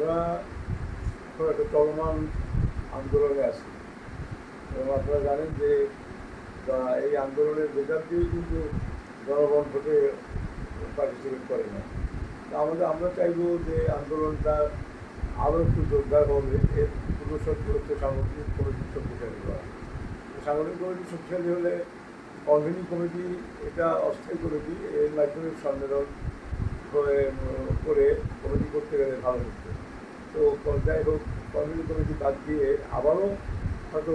আমরা একটা চলমান আন্দোলনে আছি। এবং আপনারা জানেন যে এই আন্দোলনের দিয়েই কিন্তু জনগণ ভোটে পার্টিসিপেট করে না। তো আমাদের, আমরা চাইব যে আন্দোলনটা আরও একটু জোরদার হবে। এর পূর্বশর্ত হচ্ছে সাংগঠনিক কমিটির শক্তিশালী করা। সাংগঠনিক কমিটি শক্তিশালী হলে কনভেনিং কমিটি এটা অস্থায়ী কমিটি, এর মাধ্যমে সম্মেলন করে কমিটি করতে গেলে ভালো হতো। তো যাই হোক কমিটি কমিটি বাদ দিয়ে আবারও হয়তো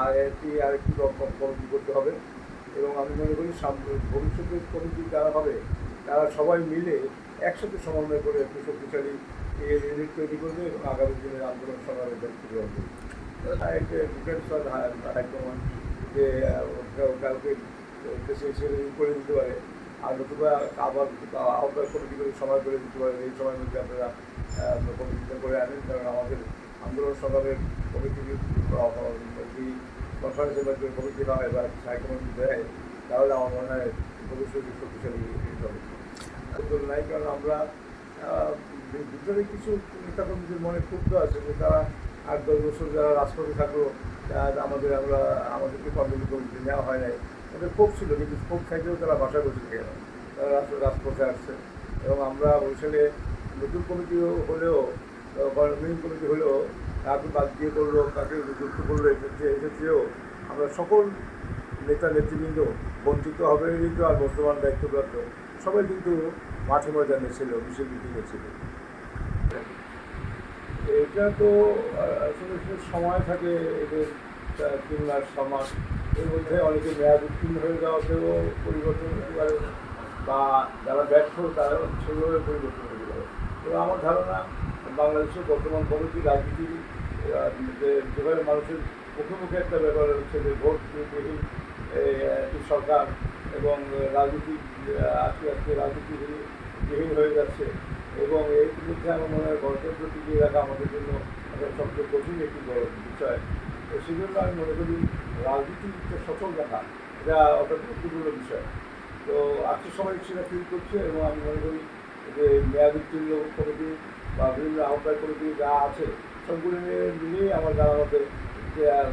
আর একটি আরেকটি রকম কমিটি করতে হবে। এবং আমি মনে করি ভবিষ্যতে কমিটি যারা হবে, তারা সবাই মিলে একসাথে সমন্বয় করে একটি শক্তিশালী ইউনিট তৈরি করবে এবং আগামী দিনের আন্দোলন সংগ্রামের দায়িত্ব গ্রহণ করবে একটা হাইকমান্ড যে কাউকে করে দিতে পারে। আর নতুবা আবার আহ্বায়ক কমিটি করে সময় করে দিতে পারে এই সময়ের মধ্যে আপনারা কমিটিটা করে আনেন কারণ আমাদের আন্দোলন সংগ্রামের কমিটি কনফারেন্সের মাধ্যমে কমিটি হয় বা হাইকমান্ড দেয়, তাহলে আমার মনে হয় ভবিষ্যতে শক্তিশালী হবে নাই, কারণ আমরা ভিতরে কিছু নেতাকর্মীদের মনে ক্ষুব্ধ আছে যে তারা আট, দশ বছর যারা রাজপথে থাকল আমাদের আমরা, আমাদেরকে কমিটি কমিটি নেওয়া হয় নাই। ওদের ক্ষোভ ছিল, কিন্তু ক্ষোভ থাকলেও তারা বাসায় বসে থেকে। তারা রাজ- রাজপথে আসছে। এবং আমরা বরিশালে নতুন কমিটি হলেও গভর্নমেন্ট কমিটি হলেও, কাকে বাদ দিয়ে করল কাকে যুক্ত করল এক্ষেত্রে এক্ষেত্রেও আমরা সকল নেতা, নেতৃবৃন্দ বঞ্চিত হবে কিন্তু আর বর্তমান দায়িত্বপ্রাপ্ত। সবাই কিন্তু মাঠে ময়দানে ছিল, বিশেষ মিটিংয়ে ছিল। এটা তো সময় থাকে, এদের তিন মাস, ছ মাস। এর মধ্যে অনেকে মেয়াদ উত্তীর্ণ হয়ে যাওয়াতেও পরিবর্তন হতে পারে বা যারা ব্যর্থ তারাও সেভাবে পরিবর্তন হতে পারে। তো আমার ধারণা বাংলাদেশের বর্তমান কমিটি রাজনীতি যেভাবে মানুষের মুখে মুখে একটা ব্যাপার হচ্ছে যে ভোট বিহীন সরকার এবং রাজনীতি আস্তে আস্তে রাজনীতি বিহীন হয়ে যাচ্ছে এবং এই মধ্যে আমার মনে হয় গণতন্ত্র টিকিয়ে রাখা আমাদের জন্য সবচেয়ে কঠিন একটি বড় বিষয়। তো সেই জন্য আমি মনে করি রাজনীতিতে সচল রাখা এটা একটা গুরুত্বপূর্ণ বিষয়। তো আজকে সবাই সেটা ফিল করছে এবং আমি মনে করি যে মেয়াদ উত্তীর্ণ কমিটি বা বিভিন্ন আহ্বায়ক কমিটি যা আছে সবগুলো মিলিয়ে আমার জানা মতে যে আহ,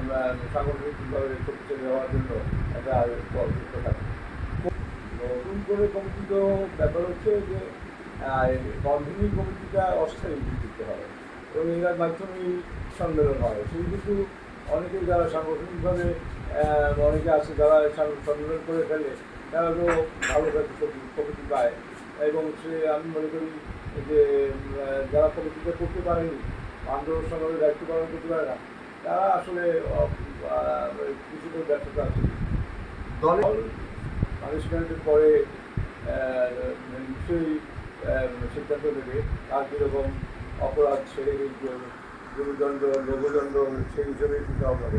সাংগঠনিকভাবে শক্তিশালী হওয়ার জন্য একটা পদক্ষেপ থাকে নতুন করে কমিটি তো ব্যাপার হচ্ছে যে কনভেনিং কমিটিটা অস্থায়ী দিতে হবে এবং এর মাধ্যমেই সম্মেলন হয়। সেই কিন্তু অনেকে যারা সাংগঠনিকভাবে অনেকে আছে যারা সাং- সম্মেলন করে ফেলে, তারা তো ভালো কমিটি পায়। এবং সে আমি মনে করি যে যারা কমিটিটা করতে পারেনি, আন্দোলন সংগ্রামের দায়িত্ব পালন করতে পারে না, তারা আসলে কিছুটা ব্যর্থতা আছে। দল পানিশমেন্টের পরে নিশ্চয়ই সিদ্ধান্ত নেবে তার কীরকম অপরাধ সেই Gurudando, Logudando, şey üzerine hitap var.